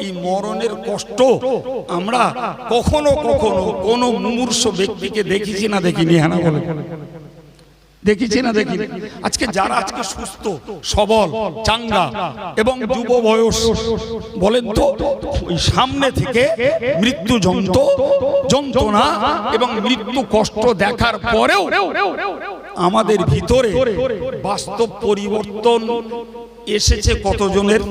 এই মরণের কষ্ট আমরা কখনো কখনো কোনো মুমূর্ষ ব্যক্তিকে দেখেছি না দেখিনি হ্যাঁ বলে? দেখেছি না দেখি আজকে যারা আজকে সুস্থ, সবল, চাঙ্গা এবং যুব বয়স বলেন তো, ওই সামনে থেকে মৃত্যু যন্ত্র যন্ত্রণা এবং মৃত্যু কষ্ট দেখার পরেও আমাদের ভিতরে বাস্তব পরিবর্তন এসেছে কতজনের?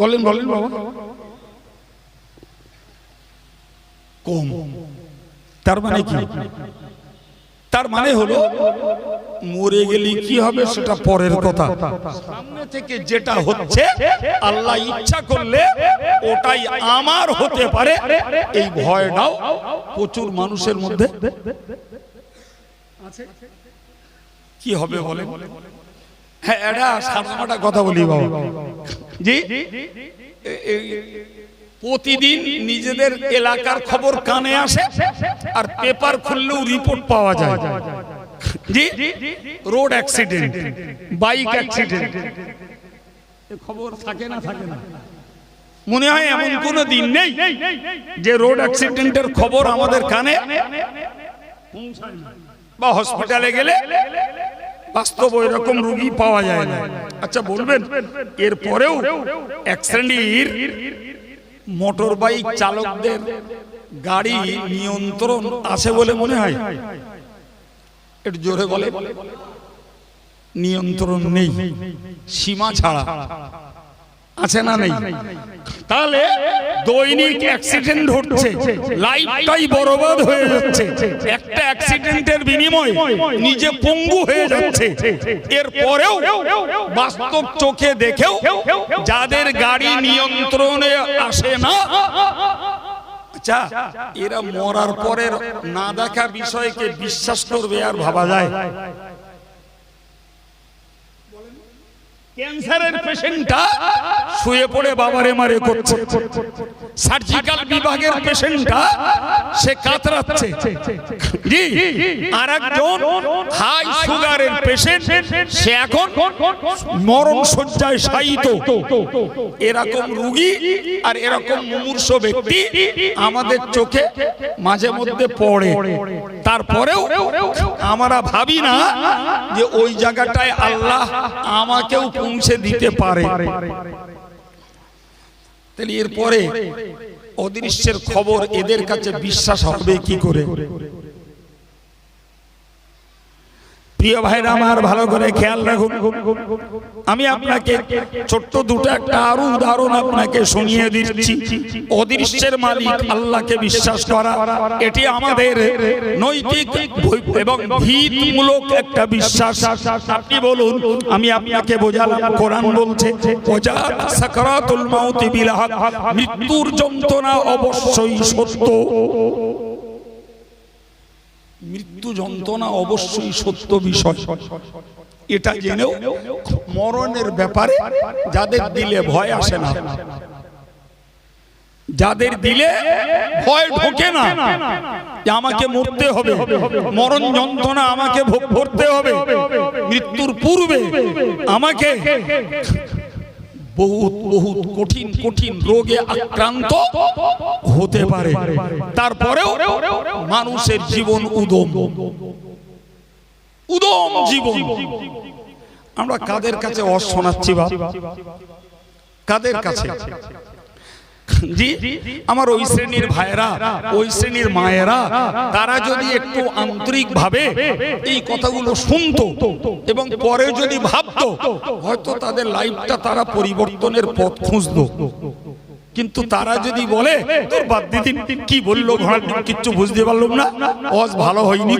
বলেন বলেন, বাবা। কম। তার মানে কি? তার মানে হলো, মরে গেলে কি হবে সেটা পরের কথা। সামনে থেকে যেটা হচ্ছে, আল্লাহ ইচ্ছা করলে ওটাই আমার হতে পারে। এই ভয়টাও প্রচুর মানুষের মধ্যে। কি হবে বলে হ্যাঁ এটা কথা বলি জি? প্রতিদিন নিজেদের এলাকার খবর কানে আসে আর পেপার খুললেও রিপোর্ট পাওয়া যায়। জি? রোড অ্যাক্সিডেন্ট বাইক অ্যাক্সিডেন্ট খবর থাকে না থাকে না। মনে হয় এমন কোনো দিন নেই যে রোড অ্যাক্সিডেন্টের খবর আমাদের কানে বা হসপিটালে গেলে বাস্তব ওই রকম রুগী পাওয়া যায় না। আচ্ছা বলবেন, এরপরেও শ্রেণির মোটর বাইক চালকদের গাড়ি নিয়ন্ত্রণ আছে বলে মনে হয়? একটু জোরে বলে। নিয়ন্ত্রণ নেই। সীমা ছাড়া। আছে না নেই? তাহলে দৈনিক অ্যাক্সিডেন্ট ঘটছে লাইফটাই বরবাদ হয়ে যাচ্ছে, একটা অ্যাক্সিডেন্টের বিনিময়ে নিজে পঙ্গু হয়ে যাচ্ছে। এর পরেও বাস্তব চোখে দেখেও যাদের গাড়ি নিয়ন্ত্রণে আসে না আচ্ছা এরা মরার পরের না দেখা বিষয়কে বিশ্বাস করবে আর ভাবা যায়। ক্যান্সারের পেশেন্টটা শুয়ে পড়ে বাবারে মারে করছে। সার্জিক্যাল বিভাগের পেশেন্টটা সে কাতরাচ্ছে। জি আর একজন হাই সুগারের পেশেন্ট সে এখন মরণ শয্যায় শায়িত। এরকম রুগী আর এরকম মুমূর্ষ ব্যক্তি আমাদের চোখে মাঝে মধ্যে পড়ে। তারপরেও আমরা ভাবি না যে ওই জায়গাটায় আল্লাহ আমাকেও পৌঁছে দিতে পারে। তাহলে এরপরে অদৃশ্যের খবর এদের কাছে বিশ্বাস হবে কি করে? প্রিয় ভাইরা আমার ভালো করে খেয়াল রাখুন। আমি আপনাকে ছোট্ট দুটো একটা আরও উদাহরণ আপনাকে শুনিয়ে দিচ্ছি। অদৃশ্যের মালিক আল্লাহকে বিশ্বাস করা, এটি আমাদের নৈতিক এবং ভীতমূলক একটা বিশ্বাস। আপনি বলুন, আমি আপনাকে বোঝালাম, কোরআন বলছে সাকরাতুল মাউতি বিল মৃত্যুর যন্ত্রণা অবশ্যই সত্য। মৃত্যু যন্ত্রণা অবশ্যই সত্য বিষয়। এটা জেনেও মরণের ব্যাপারে যাদের দিলে ভয় আসে না। যাদের দিলে ভয় ঢোকে না আমাকে মরতে হবে, মরণ যন্ত্রণা আমাকে ভোগ করতে হবে, মৃত্যুর পূর্বে আমাকে বহুত বহুত কঠিন কঠিন রোগে আক্রান্ত হতে পারে। তারপরেও মানুষের জীবন উদম। উদম জীবন। আমরা কাদের কাছে অস শোনাচ্ছি বা কাদের কাছে? জি আমার ওই শ্রেণির ভাইয়েরা, ওই শ্রেণির মায়েরা, তারা যদি একটু আন্তরিক ভাবে এই কথাগুলো শুনতো এবং পরে যদি ভাবতো, হয়তো তাদের লাইফটা তারা পরিবর্তনের পথ খুঁজতো। কিন্তু তারা যদি বলে, তোর বাদ কি বলল কিচ্ছু বুঝতে পারলাম না, অজ ভালো হয়নি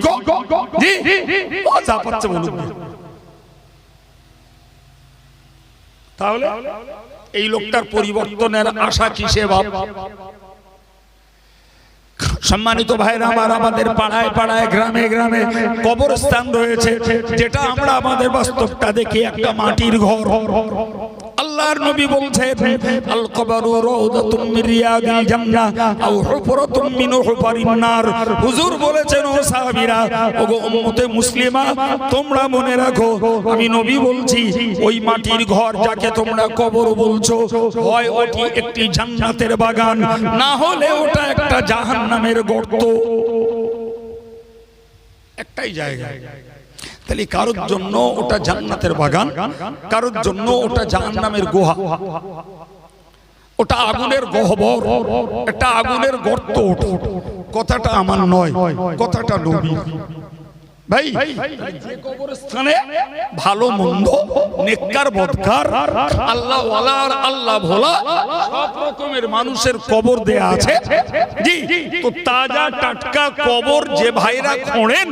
তাহলে এই লোকটার পরিবর্তনের আশা কিসে বাপ? সম্মানিত ভাইরা আমার আমাদের পাড়ায় পাড়ায়, গ্রামে গ্রামে কবরস্থান রয়েছে, যেটা আমরা আমাদের বাস্তবটা দেখি একটা মাটির ঘর। আল্লাহর নবী বলছেন আল কবরু রাউদাতুম মিন রিয়াদিল জান্নাহ আও হুফরাতুম মিন হুফারিন নার। হুজুর বলেছেন, ও সাহাবীরা, ওগো উম্মতে মুসলিমা, তোমরা মনে রাখো, আমি নবী বলছি, ওই মাটির ঘর যাকে তোমরা কবর বলছো, হয় ওটি একটি জান্নাতের বাগান, না হলে ওটা একটা জাহান্নামের গর্ত। একটাই জায়গা। তাহলে কারোর জন্য ওটা জান্নাতের বাগান, কারোর জন্য ওটা জাহান্নামের গুহা। ওটা আগুনের গহবর, একটা আগুনের গর্ত কথাটা আমার নয়, কথাটা নবী ভাই যে কবরস্থানে ভালো মন্দ নেককার বদকার আল্লাহ আর আল্লাহ ভোলা সব রকমের মানুষের কবর দেয়া আছে। জি তো তাজা টাটকা কবর যে ভাইরা খোঁড়েন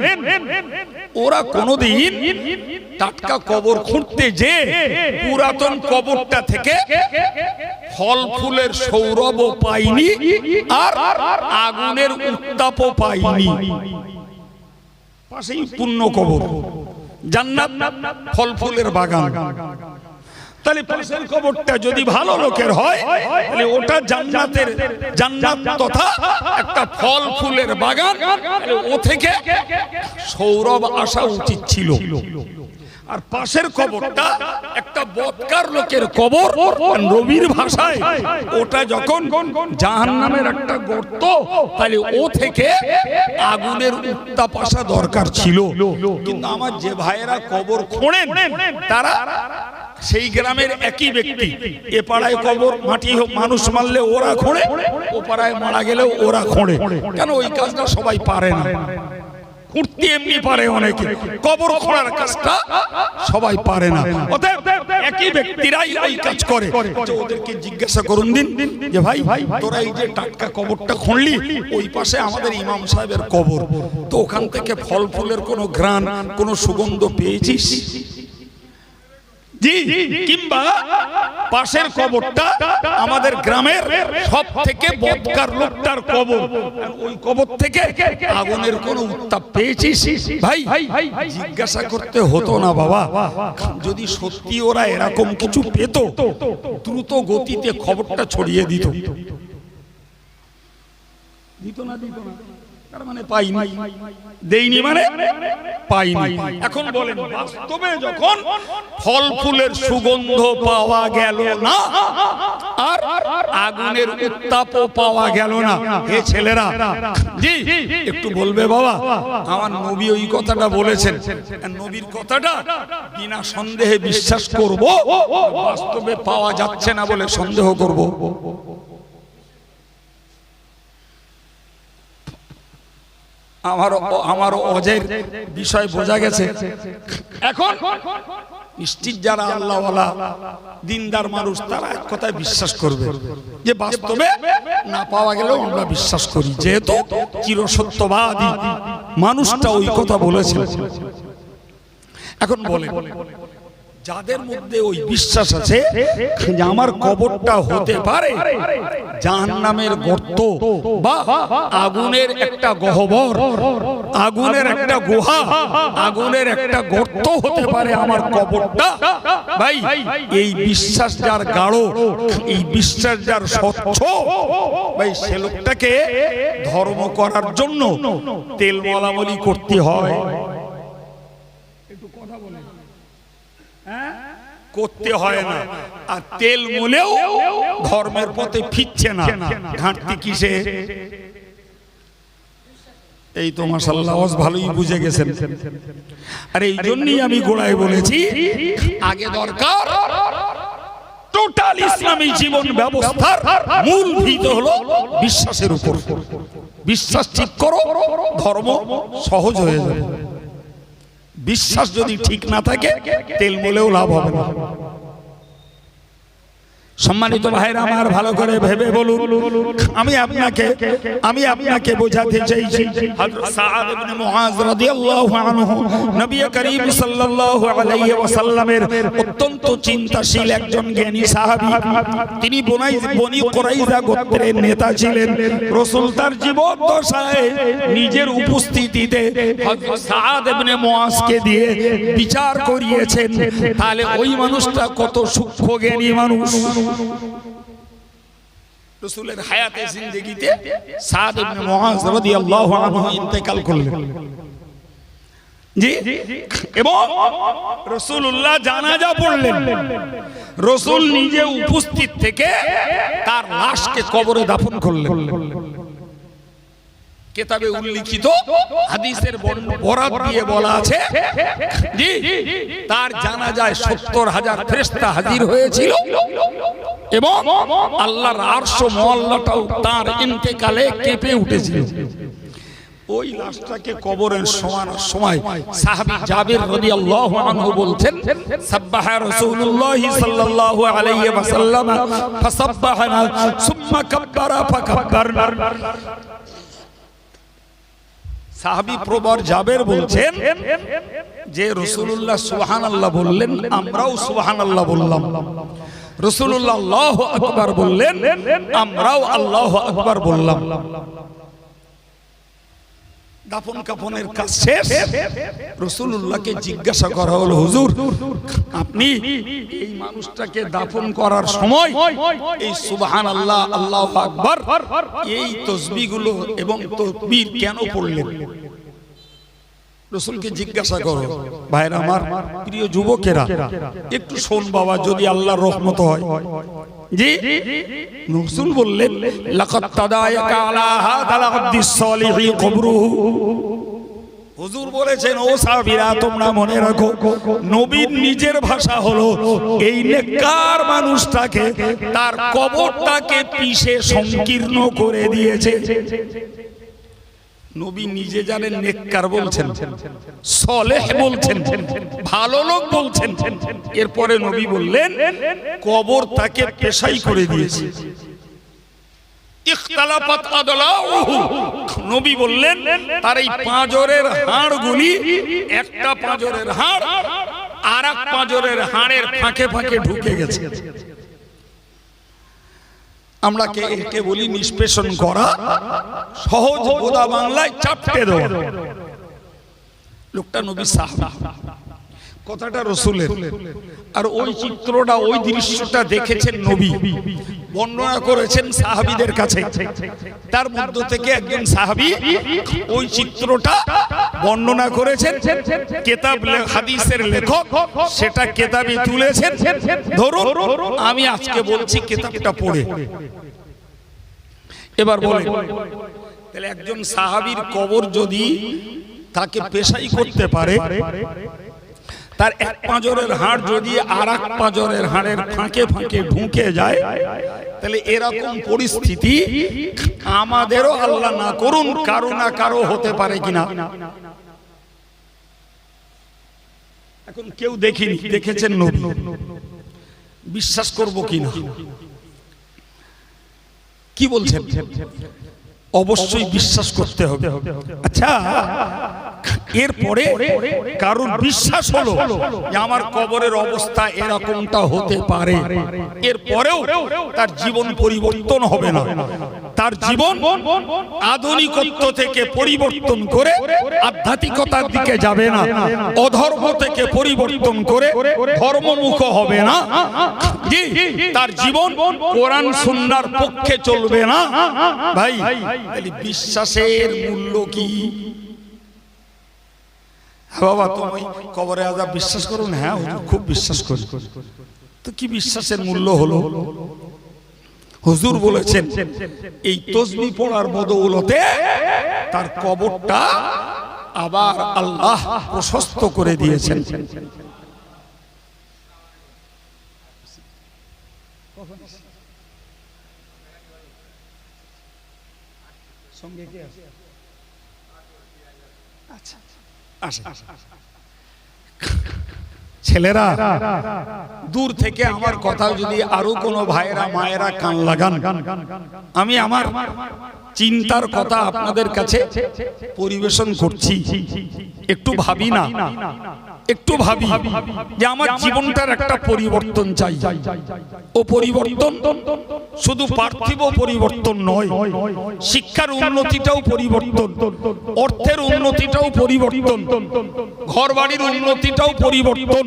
ওরা কোনোদিন টাটকা কবর খুঁড়তে যে পুরাতন কবরটা থেকে ফল ফুলের সৌরভও পাইনি আর আগুনের উত্তাপও পাইনি পাশেই পুণ্য কবর জান্নাত ফল ফুলের বাগান। তাহলে পাশের কবরটা যদি ভালো লোকের হয় তাহলে ওটা জান্নাতের জান্নাত তথা একটা ফল ফুলের বাগান ও থেকে সৌরভ আসা উচিত ছিল। আর পাশের কবরটা একটা বৎকার লোকের কবর নবীর ভাষায়। ওটা যখন জাহান্নামের একটা গর্ত, তাহলে ও থেকে আগুনের উত্তাপ আসা দরকার ছিল। কিন্তু আমার যে ভাইয়েরা কবর খোঁড়েন, তারা সেই গ্রামের একই ব্যক্তি। এ পাড়ায় কবর, মাটি মানুষ মারলে ওরা খোঁড়ে, ও পাড়ায় মারা গেলেও ওরা খোঁড়ে। কেন ওই কাজটা সবাই পারে না? খুঁড়তে এমনি পারে অনেকে। কবর খোঁড়ার কাজটা সবাই পারে না। একই ব্যক্তিরাই এই কাজ করে। ওদেরকে জিজ্ঞাসা করুন দিন যে, ভাই, তোরা এই যে টাটকা কবরটা খুঁড়লি, ওই পাশে আমাদের ইমাম সাহেবের কবর। তো ওখান থেকে ফল ফুলের কোনো ঘ্রাণ, কোনো সুগন্ধ পেয়েছিস? জি কিংবা পাশের কবরটা আমাদের গ্রামের সব থেকে বদকার লোকটার কবর। ওই কবর থেকে আগুনের কোন উত্তাপ পেয়েছিস ভাই, জিজ্ঞাসা করতে হতো না বাবা। যদি সত্যি ওরা এরকম কিছু পেত, দ্রুত গতিতে খবরটা ছড়িয়ে দিত। দিত না দিত না। মানে মানে ফল ফুলের সুগন্ধ পাওয়া না আগুনের উত্তাপও পাওয়া গেল না ছেলেরা। একটু বলবে বাবা, আমার নবী ওই কথাটা বলেছেন। নবীর কথাটা বিনা সন্দেহে বিশ্বাস করব, বাস্তবে পাওয়া যাচ্ছে না বলে সন্দেহ করব। আমার আমার অজের বিষয় বোঝা গেছে। এখন নিশ্চিত যারা আল্লাহওয়ালা দিনদার মানুষ তারা এক কথায় বিশ্বাস করবে যে বাস্তবে না পাওয়া গেলেও আমরা বিশ্বাস করি। যেহেতু চিরসত্যবাদী মানুষটা ওই কথা বলেছে এখন বলে যাদের মধ্যে ওই বিশ্বাস আছে আমার কবরটা হতে পারে জাহান্নামের গর্ত বা আগুনের একটা গহ্বর আগুনের একটা গুহা আগুনের একটা গর্ত হতে পারে আমার কবরটা। ভাই এই বিশ্বাস যার গাঢ় এই বিশ্বাস যার স্বচ্ছ ভাই সে লোকটাকে ধর্ম করার জন্য তেল মলামলি করতে হয় একটু কথা বলে করতে হয় না। আর তেল মুলেও ধর্মের পথে ফিরছে না। ঘাটতি কিসে? এই তো মাসাল্লাহ ভালোই বুঝে গেছেন। আর এই জন্যই আমি গোড়ায় বলেছি, আগে দরকার টোটাল ইসলামী জীবন ব্যবস্থার মূল ভিত হলো বিশ্বাসের উপর। বিশ্বাস ঠিক করো, ধর্ম সহজ হয়ে যাবে। বিশ্বাস যদি ঠিক না থাকে তেল মলেও লাভ হবে না। সম্মানিত ভাইরা আমার ভালো করে ভেবে বলুন। আমি আপনাকে আমি আপনাকে বোঝাতে চাইছি। হযরত সাআদ ইবনে মুআজ রাদিয়াল্লাহু আনহু নবী করিম সাল্লাল্লাহু আলাইহি ওয়াসাল্লামের অত্যন্ত চিন্তাশীল একজন জ্ঞানী সাহাবী। তিনি বনাই বনি কুরাইজা গোত্রের নেতা ছিলেন। রাসূল তার জীবন দশায় নিজের উপস্থিতিতে হযরত সাআদ ইবনে মুআজকে দিয়ে বিচার করিয়েছেন। তাহলে ওই মানুষটা কত সূক্ষ্ম জ্ঞানী মানুষ। রসুলের হায়াতে জিন্দেগিতে সাদ ইবনে মুআজ রাদিয়াল্লাহু আনহু ইন্তেকাল করলেন। জি? এবং রসুল্লাহ জানাজা পড়লেন। রসুল নিজে উপস্থিত থেকে তার লাশকে কবরে দাফন করলেন। কেতাবে উল্লিখিত হাদিসের বরাত দিয়ে বলা আছে। জি তার জানা যায় সত্তর হাজার ফেরেশতা হাজির হয়েছিল এবং আল্লাহর আরশ মহল্লাটাও তার ইন্তেকালে কেঁপে উঠেছিল। ওই লাশটাকে কবরের সমান সময় সাহাবী জাবির রাদিয়াল্লাহু আনহু বলছেন সাব্বাহা রাসূলুল্লাহ সাল্লাল্লাহু আলাইহি ওয়াসাল্লাম ফাসাব্বাহনা সুম্মা কাব্বারা ফাকাব্বারনা। সাহাবী প্রবর জাবের বলছেন যে রসুল্লাহ সুহান আল্লাহ বললেন আমরাও সুহান আল্লাহ বললাম। রসুল্লাহ আল্লাহ আকবার বললেন আমরাও আল্লাহ আকবর বললাম। দাফন কাফনের কাজ শেষ। রসুল্লাহকে জিজ্ঞাসা করা হলো হুজুর আপনি এই মানুষটাকে দাফন করার সময় এই সুবহান আল্লাহ আল্লাহ আকবর। এই তসবিগুলো এবং তসবির কেন পড়লেন? রসুলকে জিজ্ঞাসা করো ভাইরা আমার প্রিয় যুবকেরা একটু শোন বাবা যদি আল্লাহর রহমত হয়। জি রসুল বললেন লাকাত তাদায়াকা আলা হাদাল আব্দিস সালিহি কবরুহু। হুজুর বলেছেন ও সাহাবীরা তোমরা মনে রাখো নবীর নিজের ভাষা হলো এই নেককার মানুষটাকে তার কবরটাকে পিষে সংকীর্ণ করে দিয়েছে। নবী নিজে জানেন নেককার বলছেন। সলেহ বলছেন। ভালো লোক বলছেন। এরপরে নবী বললেন কবর তাকে পেশাই করে দিয়েছে। নবী বললেন তার এই পাঁজরের হাড়গুলি একটা পাঁজরের হাড় আর এক পাঁজরের হাড়ের ফাঁকে ফাঁকে ঢুকে গেছে। আমরা কে একে বলি নিষ্পেষণ করা। সহজ বোধা বাংলায় চাপটে দেওয়া। লোকটা নবী সাহাবা। কথাটা রসুলের। আর ওই চিত্রটা, ওই দৃশ্যটা দেখেছেন নবী। বর্ণনা করেছেন সাহাবীদের কাছে। তার মধ্য থেকে একজন সাহাবী ওই চিত্রটা বর্ণনা করেছেন। কেতাব হাদিসের লেখক সেটা কেতাবে তুলেছেন। ধরুন, আমি আজকে বলছি কেতাবটা পড়ে। এবার বলে, তাহলে একজন সাহাবীর কবর যদি তাকে পেশাই করতে পারে তার এক পাঁজরের হাড় যদি আর এক পাঁজরের হাড়ের ফাঁকে ফাঁকে ঢুকে যায়, তাহলে এরকম পরিস্থিতি আমাদেরও আল্লাহ না করুন, কারও না কারও হতে পারে কিনা। এখন কেউ দেখিনি, দেখেছেন বিশ্বাস করব কিনা? কি বলছেন? অবশ্যই বিশ্বাস করতে হবে। আচ্ছা এরপরে কারণ বিশ্বাস হলো যে আমার কবরের অবস্থা এরকমটা হতে পারে। এরপরেও তার জীবন পরিবর্তন হবে না। তার জীবন আধুনিকত্ব থেকে পরিবর্তন করে আধ্যাত্মিকতার দিকে যাবে না। অধর্ম থেকে পরিবর্তন করে ধর্মমুখ হবে না। জি, তার জীবন কোরআন সুন্নার পক্ষে চলবে না। ভাই বিশ্বাসের মূল্য কি? বাবা তুমি কবরে আজাব বিশ্বাস করুন হ্যাঁ হুজুর খুব বিশ্বাস করি। তো কি বিশ্বাসের মূল্য হলো? হুজুর বলেছেন এই তসবি পড়ার বদৌলতে তার কবরটা আবার আল্লাহ প্রশস্ত করে দিয়েছেন। সঙ্গে কে আছে? আচ্ছা। আসেন ছেলেরা, দূর থেকে আমার কথা যদি আরও কোনো ভাইয়েরা, মায়েরা কান লাগান, আমি আমার চিন্তার কথা আপনাদের কাছে পরিবেশন করছি। একটু ভাবি না। একটু ভাবি যে আমার জীবনটার একটা পরিবর্তন চাই। ও পরিবর্তন শুধু পার্থিব পরিবর্তন নয়, শিক্ষার উন্নতিটাও পরিবর্তন, অর্থের উন্নতিটাও পরিবর্তন ঘর বাড়ির উন্নতিটাও পরিবর্তন,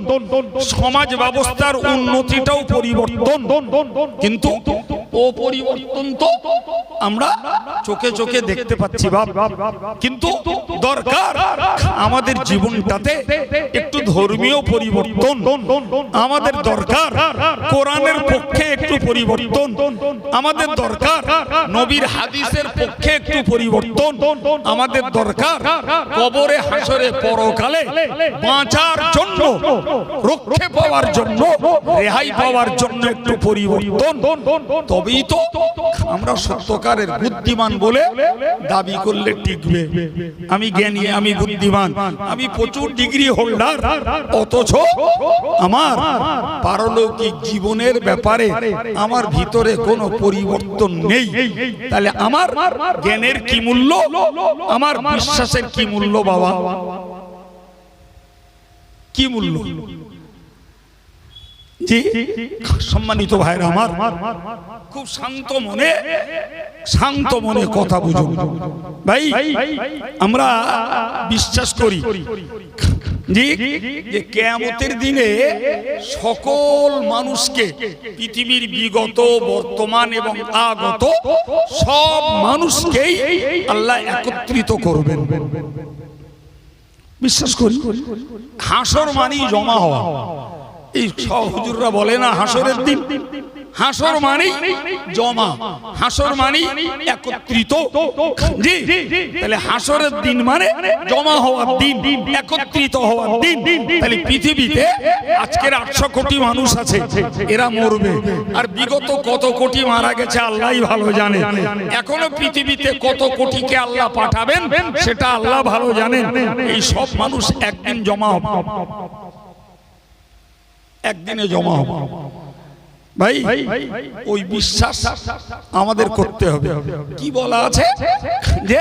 সমাজ ব্যবস্থার উন্নতিটাও পরিবর্তন। কিন্তু ও পরিবর্তন তো আমরা চোখে চোখে দেখতে পাচ্ছি বাপ। কিন্তু দরকার। আমাদের জীবনটাতে একটু ধর্মীয় পরিবর্তন আমাদের দরকার। কোরআনের পক্ষে একটু পরিবর্তন আমাদের দরকার। নবীর হাদিসের পক্ষে একটু পরিবর্তন আমাদের দরকার। কবরে হাসরে পরকালে বাঁচার জন্য, রক্ষে পাওয়ার জন্য, রেহাই পাওয়ার জন্য একটু পরিবর্তন। তবেই তো আমরা সত্যকারের বুদ্ধিমান বলে দাবি করলে টিকবে। আমি জ্ঞানী, আমি বুদ্ধিমান, আমি প্রচুর ডিগ্রি হোল্ডার অথচ আমার পারলৌকিক জীবনের ব্যাপারে আমার ভিতরে কোনো পরিবর্তন নেই। তাহলে আমার জ্ঞানের কি মূল্য? আমার বিশ্বাসের কি মূল্য বাবা? কি মূল্য? সম্মানিত ভাইরা আমার, খুব শান্ত মনে শান্ত মনে কথা বুঝুন ভাই, আমরা বিশ্বাস করি যে কেয়ামতের দিনে সকল মানুষকে পৃথিবীর বিগত, বর্তমান এবং আগত সব মানুষকেই আল্লাহ একত্রিত করবেন। বিশ্বাস করি, হাসর মানি জমা হওয়া। বলে না, হাসরের দিন। হাসর মানি জমা, হাসর মানি একত্রিত। জি, তাহলে হাসরের দিন মানে জমা হওয়ার দিন, একত্রিত হওয়ার দিন। তাহলে পৃথিবীতে আজকের আটশো কোটি মানুষ আছে, এরা মরবে। আর বিগত কত কোটি মারা গেছে, আল্লাহই ভালো জানে। এখনও পৃথিবীতে কত কোটিকে আল্লাহ পাঠাবেন, সেটা আল্লাহ ভালো জানেন। এই সব মানুষ একদিন জমা হবে। একদিনে জমা হবে। ভাই ওই বিশ্বাস আমাদের করতে হবে। কি বলা আছে? যে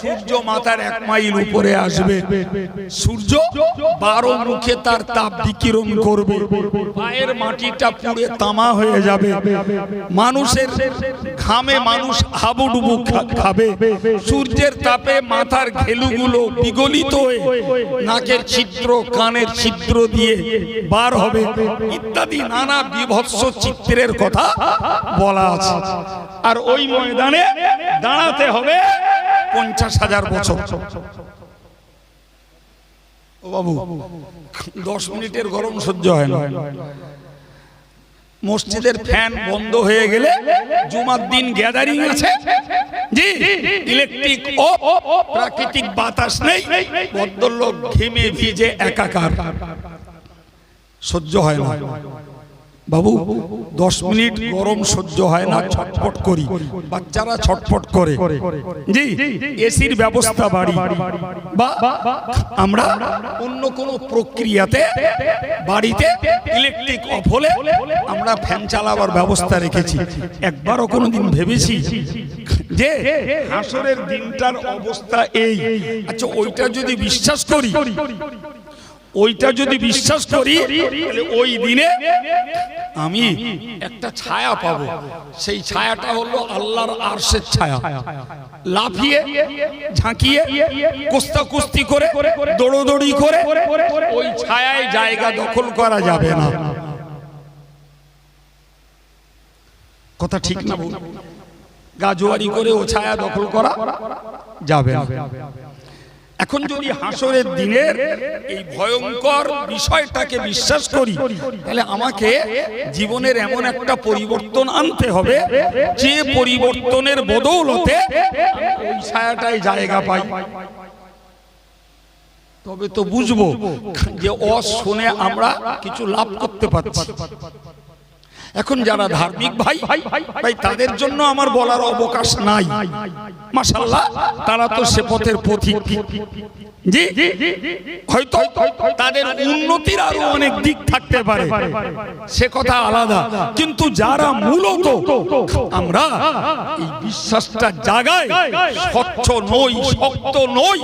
সূর্য মাথার এক মাইল উপরে আসবে। সূর্য বারো মুখে তার তাপ বিকিরণ করবে। পায়ের মাটিটা পুড়ে তামা হয়ে যাবে। মানুষের ঘামে মানুষ হাবুডুবু খাবে। সূর্যের তাপে মাথার ঘেলুগুলো বিগলিত হয়ে নাকের ছিদ্র কানের ছিদ্র দিয়ে বার হবে। ইত্যাদি নানা বিভৎস চিত্রের কথা বলা আছে। আর ওই ময়দানে দাঁড়াতে হবে পঞ্চাশ হাজার বছর। বাবু, দশ মিনিটের গরম সহ্য হয় না। মসজিদের ফ্যান বন্ধ হয়ে গেলে জুমার দিন গ্যাদারিং আছে। জি, ইলেকট্রিক অফ, প্রাকৃতিক বাতাস নেই, ভদ্রলোক ঘেমে ভিজে একাকার। সহ্য হয় না। বাবু, দশ মিনিট গরম সহ্য হয় না, ছটফট করি। বাচ্চারা ছটফট করে। জি, এসির ব্যবস্থা বাড়ি। বা, আমরা অন্য কোনো প্রক্রিয়াতে, বাড়িতে ইলেকট্রিক অফ হলে আমরা ফ্যান চালাবার ব্যবস্থা রেখেছি। একবারও কোনোদিন ভেবেছি যে হাসরের দিনটার অবস্থা এই। আচ্ছা ওইটা যদি বিশ্বাস করি, ওইটা যদি বিশ্বাস করি ওই দিনে আমি একটা ছায়া পাবো। সেই ছায়াটা হলো আল্লাহর আরশের ছায়া। লাফিয়ে, ঝাঁকিয়ে কুস্তা কুস্তি করে, দৌড়োদৌড়ি করে ওই ছায়ায় জায়গা দখল করা যাবে না। কথা ঠিক না? গাজোয়ারি করে ও ছায়া দখল করা যাবে না। এখন যদি হাসরের দিনের এই ভয়ঙ্কর বিষয়টাকে বিশ্বাস করি, তাহলে আমাকে জীবনের এমন একটা পরিবর্তন আনতে হবে, যে পরিবর্তনের বদৌলতে ওই ছায়াটায় জায়গা পাই। তবে তো বুঝব যে অ শুনে আমরা কিছু লাভ করতে পারছি। এখন যারা ধার্মিক ভাই ভাই তাদের জন্য আমার বলার অবকাশ নাই। মাশাল্লাহ তারা তো সে পথের পথিক। জি হয়তো তাদের উন্নতির আরও অনেক দিক থাকতে পারে। সে কথা আলাদা। কিন্তু যারা মূলত আমরা এই বিশ্বাসটা জাগায় স্বচ্ছ নই শক্ত নই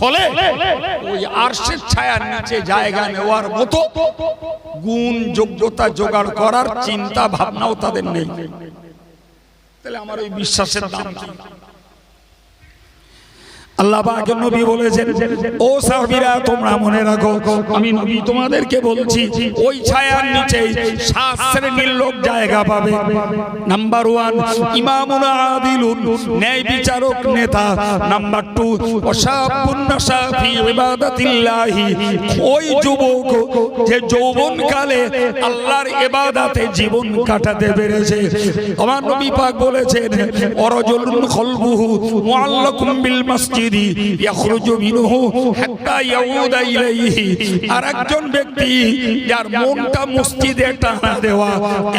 ফলে ওই আরশের ছায়ার নিচে জায়গা নেওয়ার মতো গুণ যোগ্যতা জোগাড় করার চিন্তা ভাবনাও তাদের নেই। তাহলে আমার ওই বিশ্বাসের দাম কি? আল্লাহ পাক নবী বলেছেন ও সাহাবীরা তোমরা মনে রাখো আমি নবী তোমাদেরকে বলছি ওই ছায়ার নিচে সাত শ্রেণির লোক জায়গা পাবে। নাম্বার ওয়ান ইমামুন আদিলুন ন্যায় বিচারক নেতা। নাম্বার টু ইবাদাতিল্লাহি। ওই যুবক যে যৌবন কালে আল্লাহর ইবাদাতে জীবন কাটাতে পেরেছে। আমার নবী পাক বলেছেন অরজুলুন কলবুহু মুআল্লাকুম বিল মাসজিদি। আরেকজন ব্যক্তি যার মনটা মসজিদে টানা দেওয়া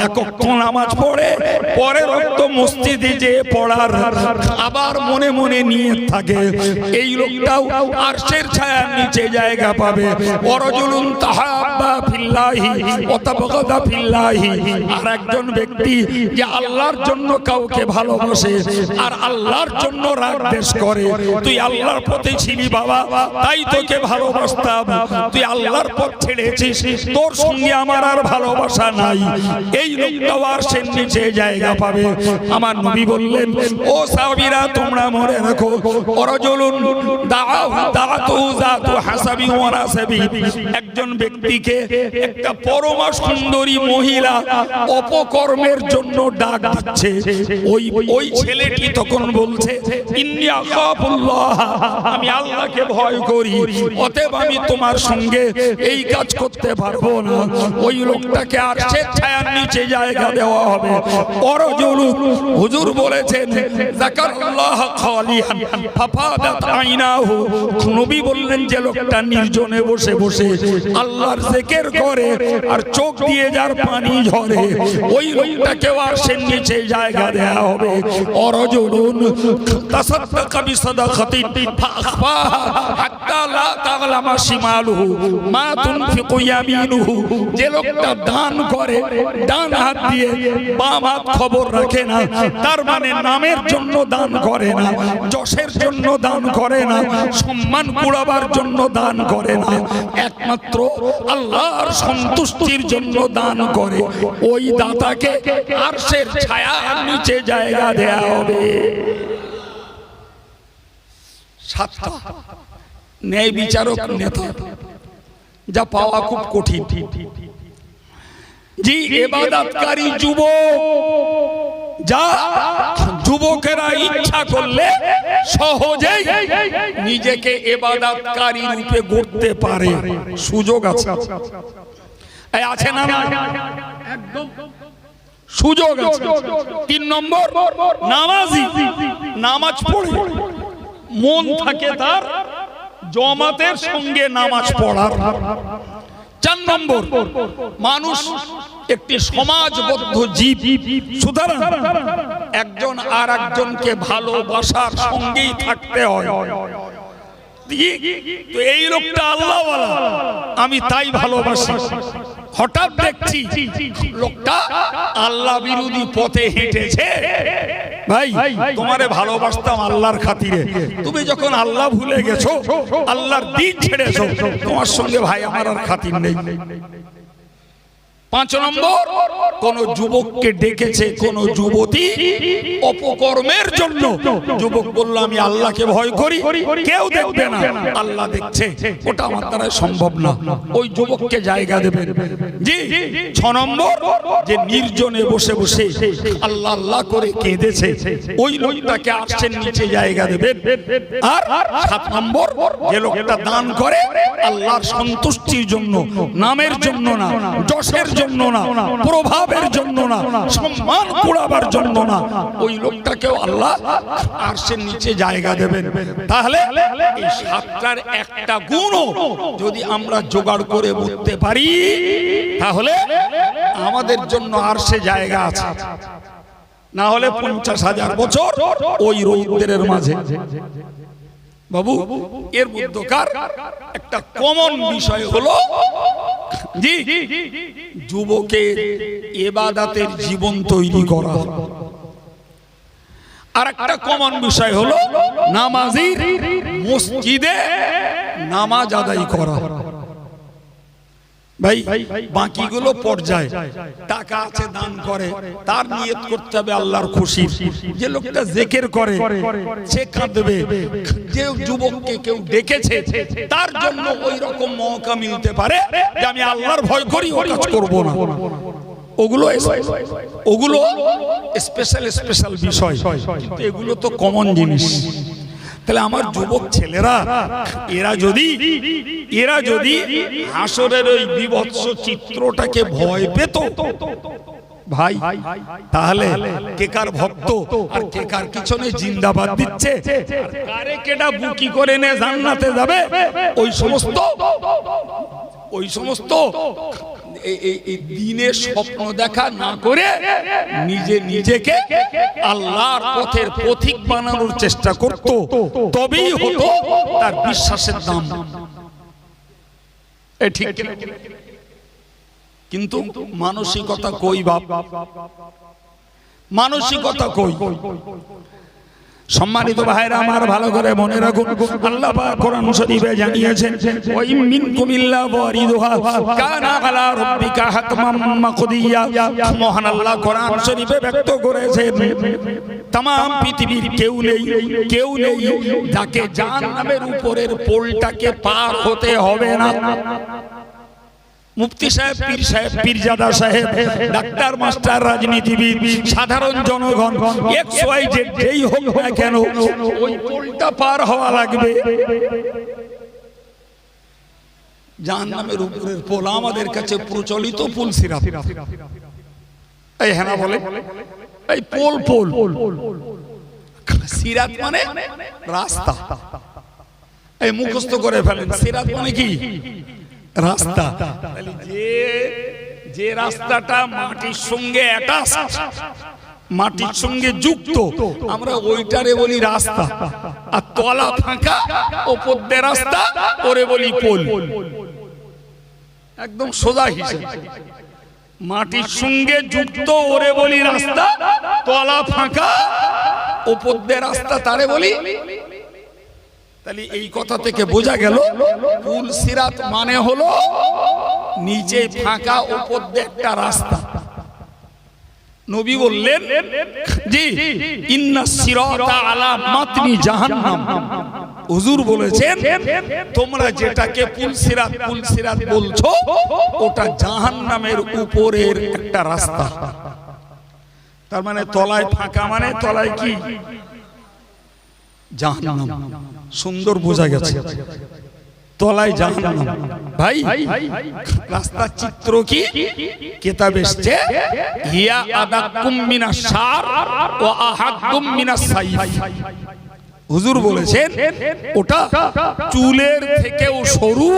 একক নামাজ পড়ে পরে রক্ত মসজিদে যে পড়ার আবার মনে মনে নিয়ে থাকে, এই লোকটাও আরশের ছায়ার নিচে জায়গা পাবে। অরজুলুন তাহাব্বা ফিল্লাহি ওয়াতাবাগাদা ফিল্লাহি। আর একজন ব্যক্তি যে আল্লাহর জন্য কাউকে ভালোবাসে, আর আল্লাহর জন্য রাগ দেশ করে। তুই আল্লাহর পথে ছিলি বাবা। তাই তোকে ভালোবাসতাম। তুই আল্লাহর পথ ছেড়েছিস। তোর সঙ্গে আমার আর ভালোবাসা নাই। এই লোকটাও আর সে নিচে জায়গা পাবে। আমার নবী বললেন, ও সাহাবীরা, তোমরা মনে রাখো, অরজলুন দাআহু দাআতু যাতু হাসাবি ওয়া নাসাবি। একজন ব্যক্তিকে একটা পরমা সুন্দরী মহিলা অপকর্মের জন্য ডাক দিচ্ছে। ওই ওই ছেলেটি তখন বলছে, ইন্নি আখাফুল্লাহ আমি আল্লাহকে ভয় করি। অতএব আমি তোমার সঙ্গে এই কাজ করতে পারব না। ওই লোকটাকে আর সে ছায়ার নিচে জায়গা দেওয়া হবে। পরজুলু হুজুর বলেছেন, যাকারুল্লাহ খালিয়ান ফাফাদাত আইনাহু। নবী বললেন যে লোকটা নির্জনে বসে বসে আল্লাহর জিকির করে আর চোখ দিয়ে যার পানি ঝরে, ওই লোকটাকেও আর সে নিচে জায়গা দেওয়া হবে। অরজুলুন, তাসাদ্দাকা যে লোকটা দান করে, ডান হাত দিয়ে বাম হাত খবর রাখে না, তার মানে নামের জন্য দান করে না, যশের জন্য দান করে না, সম্মান কুড়াবার জন্য দান করে না। একমাত্র আল্লাহর সন্তুষ্টির জন্য দান করে। ওই দাতাকে আরশের ছায়ার নিচে জায়গা দেয়া হবে। সাতটা। ন্যায় বিচারক নেতা। যা পাওয়া খুব কঠিন। জি এবাদাতকারী যুবক যা যুবকেরা ইচ্ছা করলে সহজেই নিজেকে এবাদাতকারী রূপে গড়তে পারে। সুযোগ আছে। আছে না না? একদম। সুযোগ আছে। তিন নম্বর নামাজি। নামাজ পড়ে। মন থাকে তার, জমাতের সঙ্গে নামাজ পড়ার। চার নম্বর, মানুষ একটি সমাজবদ্ধ জীব। সুতরাং একজন আর একজনকে ভালোবাসার সঙ্গেই থাকতে হয়। এই লোকটা আল্লাহ আমি তাই ভালোবাসি। হঠাৎ দেখছি লোকটা আল্লাহ বিরোধী পথে হেঁটেছে। ভাই, তোমারে ভালোবাসতাম আল্লাহর খাতিরে। তুমি যখন আল্লাহ ভুলে গেছো, আল্লাহর দিন ছেড়েছো, তোমার সঙ্গে ভাই আমার আর খাতির নেই। পাঁচ নম্বর, কোন যুবককে ডেকেছে কোন যুবতী অপকর্মের জন্য। যুবক বলল, আমি আল্লাহকে ভয় করি, কেউ দেখবে না। আল্লাহ দেখছে। ওটা আমার দ্বারা সম্ভব না। ওই যুবককে জায়গা দেবেন। জি, ছ নম্বর, যে নির্জনে বসে বসে আল্লাহ আল্লাহ করে কেঁদেছে, ওই লোকটাকে আসছেন, নিচে জায়গা দেবেন। আর সাত নম্বর, যে লোকটা দান করে, আল্লাহর সন্তুষ্টির জন্য, নামের জন্য না, যশের জন্য না, প্রভাবের জন্য না, সম্মান কুড়াবার জন্য না। ওই লোকটাকেও আল্লাহ আর সে নিচে জায়গা দেবেন। তাহলে এই সাতটার একটা গুণও যদি আমরা জোগাড় করে বুঝতে পারি, তাহলে আমাদের জন্য আর সে জায়গা আছে। না হলে পঞ্চাশ হাজার বছর ওই রৌদ্রের মাঝে। বাবু, এর মধ্যকার একটা কমন বিষয় হলো, জি, যুবকের এবাদাতের জীবন তৈরি করা। আর একটা কমন বিষয় হলো, নামাজির মসজিদে নামাজ আদায় করা। ভাই বাকিগুলো পর্যায়ে। টাকা আছে দান করে। তার নিয়ত করতে হবে আল্লাহর খুশি। যে লোকটা জেকের করে সে কাঁদবে যে যুবককে কেউ ডেকেছে তার জন্য ওই রকম মৌকা মিলতে পারে যে আমি আল্লাহর ভয় করি ও কাজ করব না। ওগুলো ওগুলো স্পেশাল স্পেশাল বিষয়। এগুলো তো কমন জিনিস। তাহলে আমার যুবক ছেলেরা এরা যদি এরা যদি হাসরের ওই বিভৎস চিত্রটাকে ভয় পেত ভাই তাহলে কেকার ভক্ত আর কেকার পিছনে জিন্দাবাদ দিচ্ছে? আর কারে কেডা বুকি করে নে জান্নাতে যাবে? ওই সমস্ত ওই সমস্ত দিনের স্বপ্ন দেখা না করে নিজে নিজেকে আল্লাহর পথের পথিক বানানোর চেষ্টা করত, তবেই হতো তার বিশ্বাসের দাম। কিন্তু মানসিকতা কই বাপ? মানসিকতা কই? সম্মানিত ভাইরা আমার ভালো করে মনে রাখুন, আল্লাহ পাক কোরআন শরীফে জানিয়েছেন ওয়া ইম মিনকুম ইল্লা ওয়ারিদুহা, কানা আলা রাব্বিকা হাতমান মাকদিয়া মহান আল্লাহ কোরআন শরীফে ব্যক্ত করেছেন তাম পৃথিবীর কেউ নেই কেউ নেই যাকে জাহান্নামের উপরের পোলটাকে পার হতে হবে না। মুফতি সাহেব পীর সাহেব পীরজাদা সাহেব ডাক্তার মাস্টার রাজনীতিবিদ সাধারণ জনগণ এক্স ওয়াই জেড যেই হোক না কেন ওই পোলটা পার হওয়া লাগবে। জাহান্নামের উপরের পোল আমাদের কাছে প্রচলিত পুল সিরাপ। এই হ্যাঁ বলে এই পোল পোল। সিরাত মানে রাস্তা। এই মুখস্থ করে ফেলেন। সিরাত মানে কি? রাস্তা। যে যে রাস্তাটা মাটির সঙ্গে অ্যাটাচ মাটির সঙ্গে যুক্ত, আমরা ওইটারে বলি রাস্তা। আর তলা ফাঁকা, ওপর দিয়ে রাস্তা ওরে বলি পোল। একদম সোজা হিসেবে। মাটির সঙ্গে যুক্ত, ওরে বলি রাস্তা, তলা ফাঁকা, ওপর দিয়ে রাস্তা, তারে বলি তাহলে এই কথা থেকে বোঝা গেল পুল সিরাত মানে হলো নিচে ফাঁকা উপর একটা রাস্তা। নবী বললেন জি ইন্না সিরাতা আলা মাতনি জাহান্নাম। হুজুর বলেছেন তোমরা যেটাকে পুল সিরাত পুল সিরাত বলছো ওটা জাহান্নামের উপরের একটা রাস্তা। তার মানে তলায় ফাঁকা মানে তলায় কি? জাহান্নাম। সুন্দর বোঝা গেছে। তলায় জাহান্নাম ভাই, রাস্তার চিত্র কি? কেতাব এসছে ইয়া আদাকুম মিনাশ সার ও আহাকুম মিনাস সাইফ। হুজুর বলেছেন, ওটা চুলের থেকেও সরু।